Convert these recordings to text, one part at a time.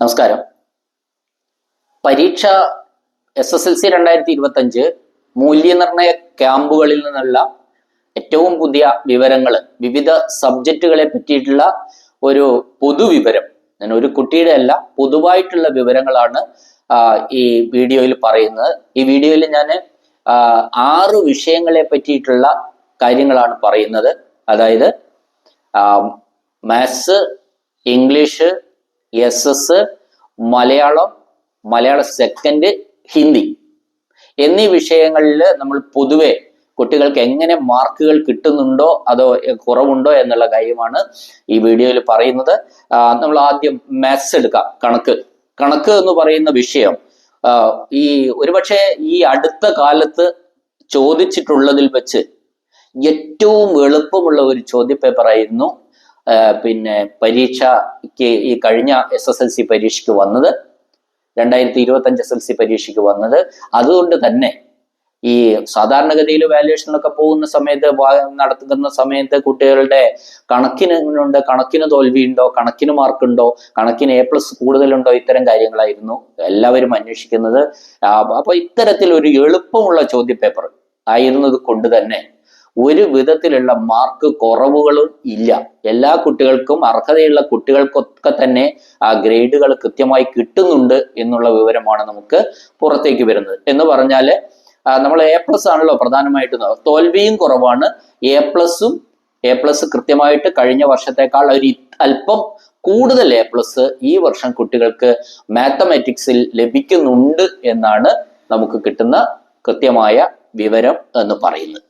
നമസ്കാരം. പരീക്ഷ S S L C രണ്ടായിരത്തി ഇരുപത്തി അഞ്ച് മൂല്യനിർണയ ക്യാമ്പുകളിൽ നിന്നുള്ള ഏറ്റവും പുതിയ വിവരങ്ങൾ വിവിധ സബ്ജക്റ്റുകളെ പറ്റിയിട്ടുള്ള ഒരു പൊതുവിവരം ഞാൻ ഒരു കുട്ടിയുടെ അല്ല പൊതുവായിട്ടുള്ള വിവരങ്ങളാണ് ഈ വീഡിയോയിൽ പറയുന്നത്. ഈ വീഡിയോയിൽ ഞാൻ ആറ് വിഷയങ്ങളെ പറ്റിയിട്ടുള്ള കാര്യങ്ങളാണ് പറയുന്നത്. അതായത് maths English S S Malayalam മലയാള സെക്കൻഡ് ഹിന്ദി. എന്നീ വിഷയങ്ങളിൽ നമ്മൾ പൊതുവെ കുട്ടികൾക്ക് എങ്ങനെ മാർക്കുകൾ കിട്ടുന്നുണ്ടോ അതോ കുറവുണ്ടോ എന്നുള്ള കാര്യമാണ് ഈ വീഡിയോയിൽ പറയുന്നത്. നമ്മൾ ആദ്യം മാത്സ് എടുക്കാം. കണക്ക്. കണക്ക് എന്ന് പറയുന്ന വിഷയം ഈ ഒരുപക്ഷെ ഈ അടുത്ത കാലത്ത് ചോദിച്ചിട്ടുള്ളതിൽ വെച്ച് ഏറ്റവും എളുപ്പമുള്ള ഒരു ചോദ്യപേപ്പർ പിന്നെ ആ, പരീക്ഷയ്ക്ക് ഈ കഴിഞ്ഞ എസ് എസ് എൽ സി പരീക്ഷയ്ക്ക് വന്നത് രണ്ടായിരത്തി ഇരുപത്തി അഞ്ച് എസ് എൽ സി പരീക്ഷയ്ക്ക് വന്നത്. അതുകൊണ്ട് തന്നെ ഈ സാധാരണഗതിയിൽ വാല്യുവേഷനൊക്കെ പോകുന്ന സമയത്ത് നടത്തുന്ന സമയത്ത് കുട്ടികളുടെ കണക്കിന് ഉണ്ട് കണക്കിന് തോൽവിയുണ്ടോ കണക്കിന് മാർക്കുണ്ടോ കണക്കിന് എ പ്ലസ് കൂടുതലുണ്ടോ ഇത്തരം കാര്യങ്ങളായിരുന്നു എല്ലാവരും അന്വേഷിക്കുന്നത്. അപ്പൊ ഇത്തരത്തിൽ ഒരു എളുപ്പമുള്ള ചോദ്യപേപ്പർ ആയിരുന്നത് കൊണ്ട് തന്നെ ഒരു വിധത്തിലുള്ള മാർക്ക് കുറവുകളും ഇല്ല. എല്ലാ കുട്ടികൾക്കും അർഹതയുള്ള കുട്ടികൾക്കൊക്കെ തന്നെ ആ ഗ്രേഡുകൾ കൃത്യമായി കിട്ടുന്നുണ്ട് എന്നുള്ള വിവരമാണ് നമുക്ക് പുറത്തേക്ക് വരുന്നത്. എന്ന് പറഞ്ഞാൽ നമ്മൾ എ പ്ലസ് ആണല്ലോ പ്രധാനമായിട്ടും തോൽവിയും കുറവാണ്. എ പ്ലസും എ പ്ലസ് കൃത്യമായിട്ട് കഴിഞ്ഞ വർഷത്തേക്കാൾ ഒരു അല്പം കൂടുതൽ എ പ്ലസ് ഈ വർഷം കുട്ടികൾക്ക് മാത്തമാറ്റിക്സിൽ ലഭിക്കുന്നുണ്ട് എന്നാണ് നമുക്ക് കിട്ടുന്ന കൃത്യമായ വിവരം എന്ന് പറയുന്നത്.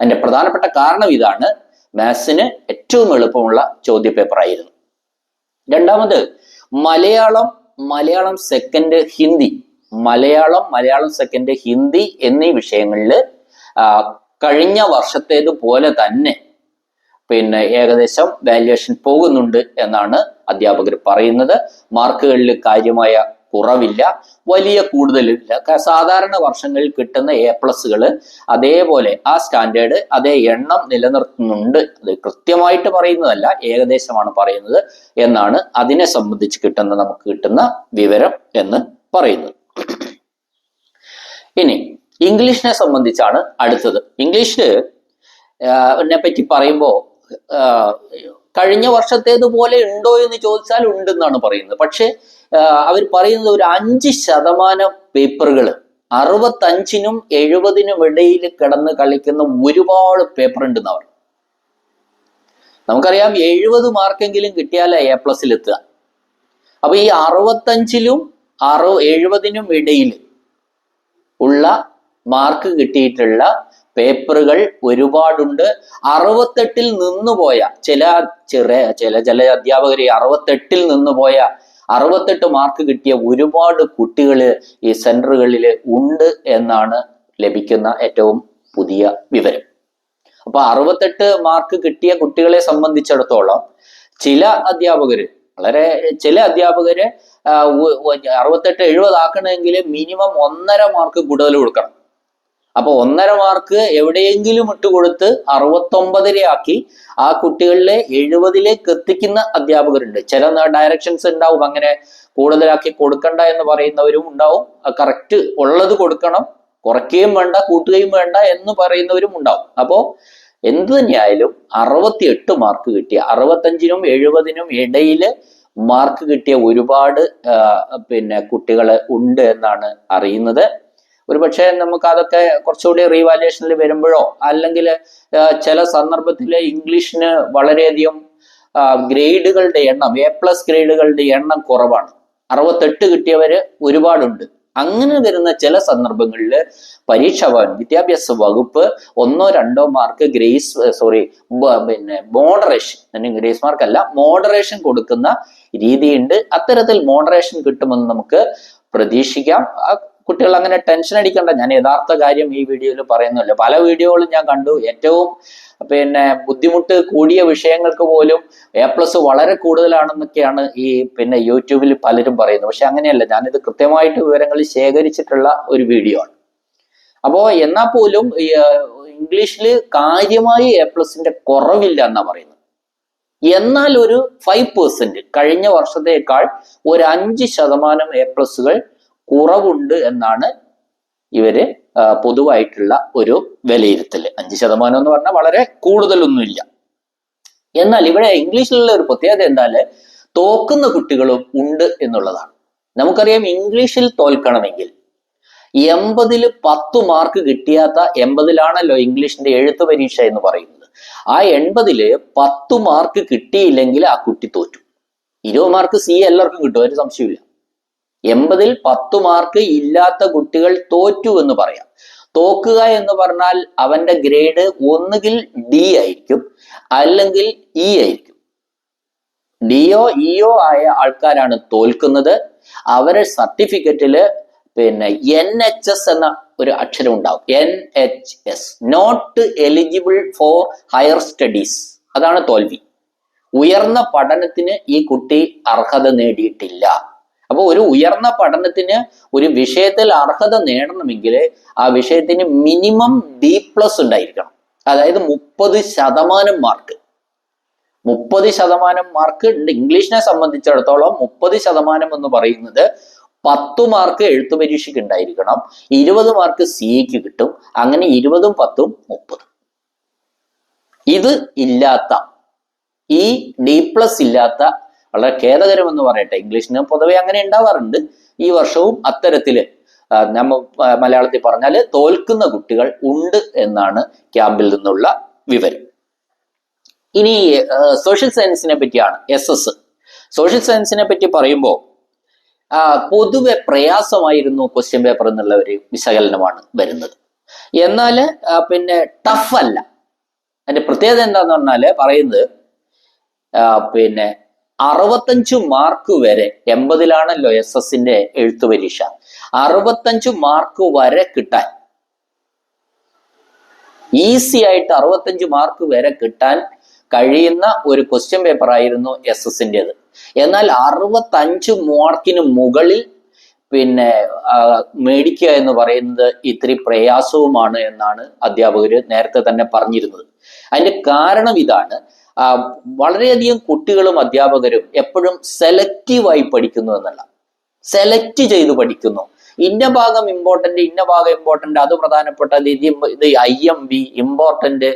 അതിന്റെ പ്രധാനപ്പെട്ട കാരണം ഇതാണ് മാത്സിന് ഏറ്റവും എളുപ്പമുള്ള ചോദ്യപേപ്പർ ആയിരുന്നു രണ്ടാമത് മലയാളം മലയാളം സെക്കൻഡ് ഹിന്ദി. മലയാളം മലയാളം സെക്കൻഡ് ഹിന്ദി എന്നീ വിഷയങ്ങളിൽ കഴിഞ്ഞ വർഷത്തേതുപോലെ തന്നെ പിന്നെ ഏകദേശം വാല്യുവേഷൻ പോകുന്നുണ്ട് എന്നാണ് അധ്യാപകർ പറയുന്നത്. മാർക്കുകളിൽ കാര്യമായ കുറവില്ല വലിയ കൂടുതലില്ല. സാധാരണ വർഷങ്ങളിൽ കിട്ടുന്ന എ പ്ലസുകൾ അതേപോലെ ആ സ്റ്റാൻഡേർഡ് അതേ എണ്ണം നിലനിർത്തുന്നുണ്ട്. അത് കൃത്യമായിട്ട് പറയുന്നതല്ല ഏകദേശമാണ് പറയുന്നത് എന്നാണ് അതിനെ സംബന്ധിച്ച് കിട്ടുന്ന നമുക്ക് കിട്ടുന്ന വിവരം എന്ന് പറയുന്നത്. ഇനി ഇംഗ്ലീഷിനെ സംബന്ധിച്ചാണ് അടുത്തത്. ഇംഗ്ലീഷിൽ പറ്റി പറയുമ്പോൾ കഴിഞ്ഞ വർഷത്തേതുപോലെ ഉണ്ടോ എന്ന് ചോദിച്ചാൽ ഉണ്ടെന്നാണ് പറയുന്നത്. പക്ഷെ അവർ പറയുന്നത് ഒരു അഞ്ച് ശതമാനം പേപ്പറുകൾ അറുപത്തഞ്ചിനും എഴുപതിനും ഇടയിൽ കിടന്ന് കളിക്കുന്ന ഒരുപാട് പേപ്പർ ഉണ്ടെന്ന് അവർ നമുക്കറിയാം എഴുപത് മാർക്കെങ്കിലും കിട്ടിയാലേ എ പ്ലസിൽ എത്തുക. അപ്പൊ ഈ അറുപത്തഞ്ചിലും അറു എഴുപതിനും ഇടയിൽ ഉള്ള മാർക്ക് കിട്ടിയിട്ടുള്ള പേപ്പറുകൾ ഒരുപാടുണ്ട്. അറുപത്തെട്ടിൽ നിന്നുപോയ ചില ചെറിയ ചില ചില അറുപത്തെട്ടിൽ അറുപത്തെട്ടിൽ നിന്നുപോയ അറുപത്തെട്ട് മാർക്ക് കിട്ടിയ ഒരുപാട് കുട്ടികൾ ഈ സെന്ററുകളിൽ ഉണ്ട് എന്നാണ് ലഭിക്കുന്ന ഏറ്റവും പുതിയ വിവരം. അപ്പൊ അറുപത്തെട്ട് മാർക്ക് കിട്ടിയ കുട്ടികളെ സംബന്ധിച്ചിടത്തോളം ചില അധ്യാപകര് വളരെ ചില അധ്യാപകര് അറുപത്തെട്ട് എഴുപതാക്കണമെങ്കിൽ മിനിമം ഒന്നര മാർക്ക് കൂടുതൽ കൊടുക്കണം. അപ്പൊ ഒന്നര മാർക്ക് എവിടെയെങ്കിലും ഇട്ട് കൊടുത്ത് അറുപത്തൊമ്പതരയാക്കി ആ കുട്ടികളിലെ എഴുപതിലേക്ക് എത്തിക്കുന്ന അധ്യാപകരുണ്ട്. ചില ഡയറക്ഷൻസ് ഉണ്ടാവും. അങ്ങനെ കൂടുതലാക്കി കൊടുക്കണ്ട എന്ന് പറയുന്നവരും ഉണ്ടാവും. കറക്റ്റ് ഉള്ളത് കൊടുക്കണം. കുറയ്ക്കുകയും വേണ്ട കൂട്ടുകയും വേണ്ട എന്ന് പറയുന്നവരും ഉണ്ടാവും. അപ്പോ എന്ത് തന്നെയായാലും അറുപത്തി എട്ട് മാർക്ക് കിട്ടിയ അറുപത്തഞ്ചിനും എഴുപതിനും ഇടയിൽ മാർക്ക് കിട്ടിയ ഒരുപാട് പിന്നെ കുട്ടികൾ ഉണ്ട് എന്നാണ് അറിയുന്നത്. ഒരുപക്ഷെ നമുക്ക് അതൊക്കെ കുറച്ചുകൂടി റീവാലുവേഷനിൽ വരുമ്പോഴോ അല്ലെങ്കിൽ ചില സന്ദർഭത്തിൽ ഇംഗ്ലീഷിന് വളരെയധികം ഗ്രേഡുകളുടെ എണ്ണം എ പ്ലസ് ഗ്രേഡുകളുടെ എണ്ണം കുറവാണ്. അറുപത്തെട്ട് കിട്ടിയവര് ഒരുപാടുണ്ട്. അങ്ങനെ വരുന്ന ചില സന്ദർഭങ്ങളിൽ പരീക്ഷ ഭവൻ വിദ്യാഭ്യാസ വകുപ്പ് ഒന്നോ രണ്ടോ മാർക്ക് ഗ്രേസ് സോറി പിന്നെ മോഡറേഷൻ ഗ്രേസ് മാർക്ക് അല്ല മോഡറേഷൻ കൊടുക്കുന്ന രീതിയുണ്ട്. അത്തരത്തിൽ മോഡറേഷൻ കിട്ടുമെന്ന് നമുക്ക് പ്രതീക്ഷിക്കാം. കുട്ടികൾ അങ്ങനെ ടെൻഷൻ അടിക്കേണ്ട. ഞാൻ യഥാർത്ഥ കാര്യം ഈ വീഡിയോയിൽ പറയുന്നില്ല പല വീഡിയോകളും ഞാൻ കണ്ടു. ഏറ്റവും പിന്നെ ബുദ്ധിമുട്ട് കൂടിയ വിഷയങ്ങൾക്ക് പോലും എ പ്ലസ് വളരെ കൂടുതലാണെന്നൊക്കെയാണ് ഈ പിന്നെ യൂട്യൂബിൽ പലരും പറയുന്നത്. പക്ഷെ അങ്ങനെയല്ല. ഞാനിത് കൃത്യമായിട്ട് വിവരങ്ങൾ ശേഖരിച്ചിട്ടുള്ള ഒരു വീഡിയോ ആണ്. അപ്പോ എന്നാൽ പോലും ഇംഗ്ലീഷിൽ കാര്യമായി എ പ്ലസിന്റെ കുറവില്ല എന്നാ പറയുന്നത്. എന്നാൽ ഒരു ഫൈവ് പെർസെന്റ് കഴിഞ്ഞ വർഷത്തേക്കാൾ ഒരു അഞ്ച് ശതമാനം എ പ്ലസുകൾ കുറവുണ്ട് എന്നാണ് ഇവർ പൊതുവായിട്ടുള്ള ഒരു വിലയിരുത്തൽ അഞ്ച് ശതമാനം എന്ന് പറഞ്ഞാൽ വളരെ കൂടുതലൊന്നുമില്ല. എന്നാൽ ഇവിടെ ഇംഗ്ലീഷിലുള്ള ഒരു പ്രത്യേകത എന്താൽ തോക്കുന്ന കുട്ടികളും ഉണ്ട് എന്നുള്ളതാണ്. നമുക്കറിയാം ഇംഗ്ലീഷിൽ തോൽക്കണമെങ്കിൽ എൺപതിൽ പത്ത് മാർക്ക് കിട്ടിയാത്ത എൺപതിലാണല്ലോ ഇംഗ്ലീഷിന്റെ എഴുത്ത് പരീക്ഷ എന്ന് പറയുന്നത്. ആ എൺപതിൽ പത്ത് മാർക്ക് കിട്ടിയില്ലെങ്കിൽ ആ കുട്ടി തോറ്റു. ഇരുപത് മാർക്ക് സി എല്ലാവർക്കും കിട്ടും ഒരു സംശയമില്ല എൺപതിൽ പത്ത് മാർക്ക് ഇല്ലാത്ത കുട്ടികൾ തോറ്റു എന്ന് പറയാം. തോക്കുക എന്ന് പറഞ്ഞാൽ അവന്റെ ഗ്രേഡ് ഒന്നുകിൽ ഡി ആയിരിക്കും അല്ലെങ്കിൽ ഇ ആയിരിക്കും. ഡിഒ ഇഒ ആയ ആൾക്കാരാണ് തോൽക്കുന്നത്. അവരെ സർട്ടിഫിക്കറ്റിൽ പിന്നെ എൻ എച്ച് എസ് എന്ന ഒരു അക്ഷരം ഉണ്ടാവും. N H S not eligible for higher studies അതാണ് തോൽവി. ഉയർന്ന പഠനത്തിന് ഈ കുട്ടി അർഹത നേടിയിട്ടില്ല. അപ്പൊ ഒരു ഉയർന്ന പഠനത്തിന് ഒരു വിഷയത്തിൽ അർഹത നേടണമെങ്കിൽ ആ വിഷയത്തിന് മിനിമം ഡി പ്ലസ് ഉണ്ടായിരിക്കണം. അതായത് മുപ്പത് ശതമാനം മാർക്ക് മുപ്പത് ശതമാനം മാർക്ക് ഇംഗ്ലീഷിനെ സംബന്ധിച്ചിടത്തോളം മുപ്പത് ശതമാനം എന്ന് പറയുന്നത് പത്ത് മാർക്ക് എഴുത്തു പരീക്ഷയ്ക്ക് ഉണ്ടായിരിക്കണം. ഇരുപത് മാർക്ക് സിഇക്ക് കിട്ടും. അങ്ങനെ ഇരുപതും പത്തും മുപ്പതും. ഇത് ഇല്ലാത്ത ഈ ഡി പ്ലസ് ഇല്ലാത്ത വളരെ ഖേദകരമെന്ന് പറയട്ടെ. ഇംഗ്ലീഷിന് പൊതുവെ അങ്ങനെ ഉണ്ടാവാറുണ്ട്. ഈ വർഷവും അത്തരത്തിൽ നമ്മ മലയാളത്തിൽ പറഞ്ഞാൽ തോൽക്കുന്ന കുട്ടികൾ ഉണ്ട് എന്നാണ് ക്യാമ്പിൽ നിന്നുള്ള വിവരം. ഇനി സോഷ്യൽ സയൻസിനെ പറ്റിയാണ് എസ് എസ് സോഷ്യൽ സയൻസിനെ പറ്റി പറയുമ്പോൾ പൊതുവെ പ്രയാസമായിരുന്നു ക്വസ്റ്റ്യൻ പേപ്പർ എന്നുള്ള ഒരു വിശകലനമാണ് വരുന്നത്. എന്നാൽ പിന്നെ ടഫ് അല്ല. അതിന്റെ പ്രത്യേകത എന്താന്ന് പറഞ്ഞാൽ പറയുന്നത് പിന്നെ അറുപത്തഞ്ച് മാർക്ക് വരെ എൺപതിലാണല്ലോ എസ് എസിന്റെ എഴുത്തു പരീക്ഷ. അറുപത്തഞ്ച് മാർക്ക് വരെ കിട്ടാൻ. ഈസി ആയിട്ട് അറുപത്തഞ്ച് മാർക്ക് വരെ കിട്ടാൻ കഴിയുന്ന ഒരു ക്വസ്റ്റ്യൻ പേപ്പർ ആയിരുന്നു എസ് എസിന്റെത് എന്നാൽ അറുപത്തഞ്ച് മാർക്കിന് മുകളിൽ പിന്നെ മേടിക്കുക എന്ന് പറയുന്നത് ഇത്തിരി പ്രയാസവുമാണ് എന്നാണ് അധ്യാപകര് നേരത്തെ തന്നെ പറഞ്ഞിരുന്നത്. അതിന്റെ കാരണം ഇതാണ്. വളരെയധികം കുട്ടികളും അധ്യാപകരും എപ്പോഴും സെലക്റ്റീവായി പഠിക്കുന്നു എന്നല്ല. സെലക്ട് ചെയ്ത് പഠിക്കുന്നു. ഇന്ന ഭാഗം ഇമ്പോർട്ടന്റ് ഇന്ന ഭാഗം ഇമ്പോർട്ടന്റ് അത് പ്രധാനപ്പെട്ടത് ഇത് ഇത് ഐ എം ബി ഇമ്പോർട്ടന്റ്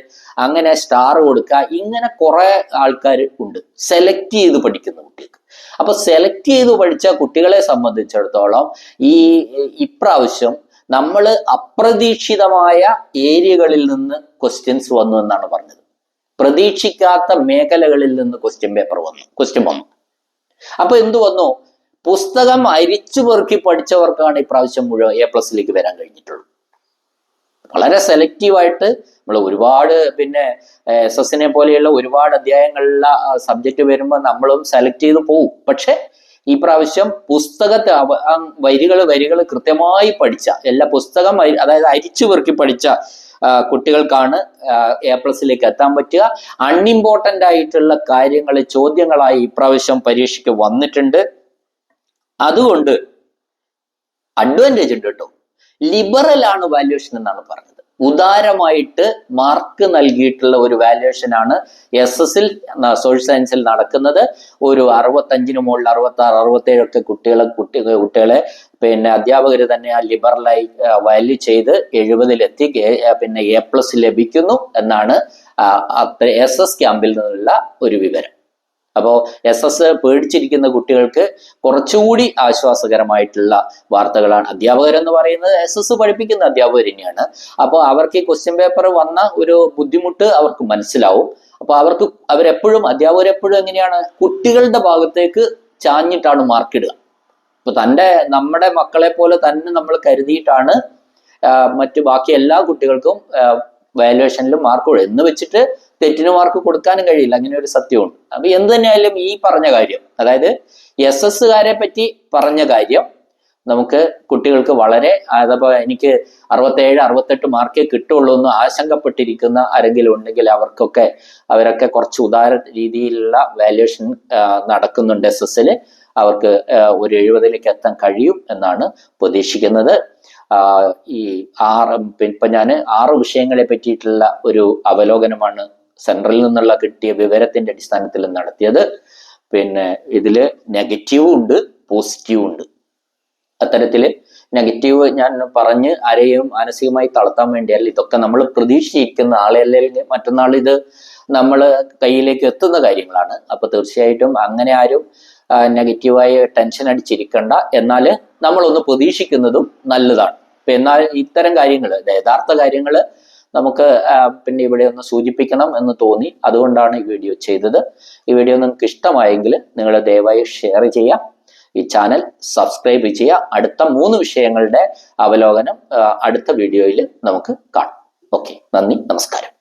അങ്ങനെ സ്റ്റാർ കൊടുക്കുക ഇങ്ങനെ കുറെ ആൾക്കാർ ഉണ്ട്. സെലക്ട് ചെയ്ത് പഠിക്കുന്ന കുട്ടികൾക്ക്. അപ്പൊ സെലക്ട് ചെയ്ത് പഠിച്ച കുട്ടികളെ സംബന്ധിച്ചിടത്തോളം ഈ ഇപ്രാവശ്യം നമ്മൾ അപ്രതീക്ഷിതമായ ഏരിയകളിൽ നിന്ന് ക്വസ്റ്റ്യൻസ് വന്നു എന്നാണ് പറഞ്ഞത്. പ്രതീക്ഷിക്കാത്ത മേഖലകളിൽ നിന്ന് ക്വസ്റ്റ്യൻ പേപ്പർ വന്നു. ക്വസ്റ്റ്യൻ വന്നു. അപ്പൊ എന്തു വന്നു? പുസ്തകം അരിച്ചു പെറുക്കി പഠിച്ചവർക്കാണ് ഇപ്രാവശ്യം മുഴുവൻ എ പ്ലസിലേക്ക് വരാൻ കഴിഞ്ഞിട്ടുള്ളൂ വളരെ സെലക്റ്റീവായിട്ട് നമ്മൾ ഒരുപാട് പിന്നെ എസ് എസിനെ പോലെയുള്ള ഒരുപാട് അധ്യായങ്ങളിലുള്ള സബ്ജക്റ്റ് വരുമ്പോൾ നമ്മളും സെലക്ട് ചെയ്ത് പോകും പക്ഷെ ഈ പ്രാവശ്യം പുസ്തകത്തെ വരികൾ വരികൾ കൃത്യമായി പഠിച്ച എല്ലാ പുസ്തകം അതായത് അരിച്ചു പെറുക്കി പഠിച്ച കുട്ടികൾക്കാണ് എ പ്ലസിലേക്ക് എത്താൻ പറ്റുക. അൺഇമ്പോർട്ടന്റ് ആയിട്ടുള്ള കാര്യങ്ങൾ ചോദ്യങ്ങളായി ഇപ്രാവശ്യം പരീക്ഷയ്ക്ക് വന്നിട്ടുണ്ട്. അതുകൊണ്ട് അഡ്വാന്റേജ് ഉണ്ട് കേട്ടോ. ലിബറൽ ആണ് വാല്യുവേഷൻ എന്നാണ് പറഞ്ഞത്. ഉദാരമായിട്ട് മാർക്ക് നൽകിയിട്ടുള്ള ഒരു വാല്യുവേഷൻ ആണ് എസ് എസിൽ സോഷ്യൽ സയൻസിൽ നടക്കുന്നത്. ഒരു അറുപത്തഞ്ചിന് മുകളിൽ അറുപത്തി ആറ് അറുപത്തേഴൊക്കെ കുട്ടികളെ കുട്ടി കുട്ടികളെ പിന്നെ അധ്യാപകർ തന്നെ ആ ലിബറലായി വാല്യൂ ചെയ്ത് എഴുപതിലെത്തി പിന്നെ എ പ്ലസ് ലഭിക്കുന്നു എന്നാണ് എസ് എസ് ക്യാമ്പിൽ നിന്നുള്ള ഒരു വിവരം. അപ്പോൾ എസ് എസ് പേടിച്ചിരിക്കുന്ന കുട്ടികൾക്ക് കുറച്ചുകൂടി ആശ്വാസകരമായിട്ടുള്ള വാർത്തകളാണ്. അധ്യാപകരെന്ന് പറയുന്നത് എസ് എസ് പഠിപ്പിക്കുന്ന അധ്യാപകർ തന്നെയാണ്. അപ്പോൾ അവർക്ക് ഈ ക്വസ്റ്റ്യൻ പേപ്പർ വന്ന ഒരു ബുദ്ധിമുട്ട് അവർക്ക് മനസ്സിലാവും. അപ്പോൾ അവർക്ക് അവരെപ്പോഴും അധ്യാപകർ എപ്പോഴും എങ്ങനെയാണ്? കുട്ടികളുടെ ഭാഗത്തേക്ക് ചാഞ്ഞിട്ടാണ് മാർക്ക് ഇടുക. ഇപ്പൊ തന്റെ നമ്മുടെ മക്കളെ പോലെ തന്നെ നമ്മൾ കരുതിയിട്ടാണ് മറ്റു ബാക്കി എല്ലാ കുട്ടികൾക്കും വാല്യുവേഷനിൽ മാർക്ക് കൊടുക്കും എന്ന് വെച്ചിട്ട് തെറ്റിന് മാർക്ക് കൊടുക്കാനും കഴിയില്ല. അങ്ങനെ ഒരു സത്യമുണ്ട്. അപ്പൊ എന്ത് തന്നെയായാലും ഈ പറഞ്ഞ കാര്യം അതായത് എസ് എസ്സുകാരെ പറ്റി പറഞ്ഞ കാര്യം നമുക്ക് കുട്ടികൾക്ക് വളരെ അതപ്പോ എനിക്ക് അറുപത്തേഴ് അറുപത്തെട്ട് മാർക്കേ കിട്ടുള്ളൂ എന്ന് ആശങ്കപ്പെട്ടിരിക്കുന്ന ആരെങ്കിലും ഉണ്ടെങ്കിൽ അവർക്കൊക്കെ അവരൊക്കെ കുറച്ച് ഉദാര രീതിയിലുള്ള വാല്യുവേഷൻ നടക്കുന്നുണ്ട് എസ് എസിൽ അവർക്ക് ഒരു എഴുപതിലേക്ക് എത്താൻ കഴിയും എന്നാണ് പ്രതീക്ഷിക്കുന്നത്. ഈ ആറ് ഇപ്പൊ ഞാൻ ആറ് വിഷയങ്ങളെ പറ്റിയിട്ടുള്ള ഒരു അവലോകനമാണ് സെൻട്രലിൽ നിന്നുള്ള കിട്ടിയ വിവരത്തിന്റെ അടിസ്ഥാനത്തിൽ നടത്തിയത്. പിന്നെ ഇതിൽ നെഗറ്റീവും ഉണ്ട് പോസിറ്റീവും ഉണ്ട്. അത്തരത്തിൽ നെഗറ്റീവ് ഞാൻ പറഞ്ഞ് ആരെയും മാനസികമായി തളർത്താൻ വേണ്ടിയാൽ ഇതൊക്കെ നമ്മൾ പ്രതീക്ഷിച്ചിരിക്കുന്ന ആളെ അല്ലെങ്കിൽ മറ്റന്നാൾ ഇത് നമ്മൾ കയ്യിലേക്ക് എത്തുന്ന കാര്യങ്ങളാണ്. അപ്പൊ തീർച്ചയായിട്ടും അങ്ങനെ ആരും നെഗറ്റീവായി ടെൻഷൻ അടിച്ചിരിക്കണ്ട. എന്നാൽ നമ്മളൊന്ന് പ്രതീക്ഷിക്കുന്നതും നല്ലതാണ്. ഇപ്പൊ എന്നാൽ ഇത്തരം കാര്യങ്ങൾ യഥാർത്ഥ കാര്യങ്ങൾ നമുക്ക് പിന്നെ ഇവിടെ ഒന്ന് സൂചിപ്പിക്കണം എന്ന് തോന്നി. അതുകൊണ്ടാണ് ഈ വീഡിയോ ചെയ്തത്. ഈ വീഡിയോ നിങ്ങൾക്ക് ഇഷ്ടമായെങ്കിൽ നിങ്ങൾ ദയവായി ഷെയർ ചെയ്യാം ഈ ചാനൽ സബ്സ്ക്രൈബ് ചെയ്യുക. അടുത്ത മൂന്ന് വിഷയങ്ങളുടെ അവലോകനം അടുത്ത വീഡിയോയിൽ നമുക്ക് കാണാം. ഓക്കെ നന്ദി നമസ്കാരം.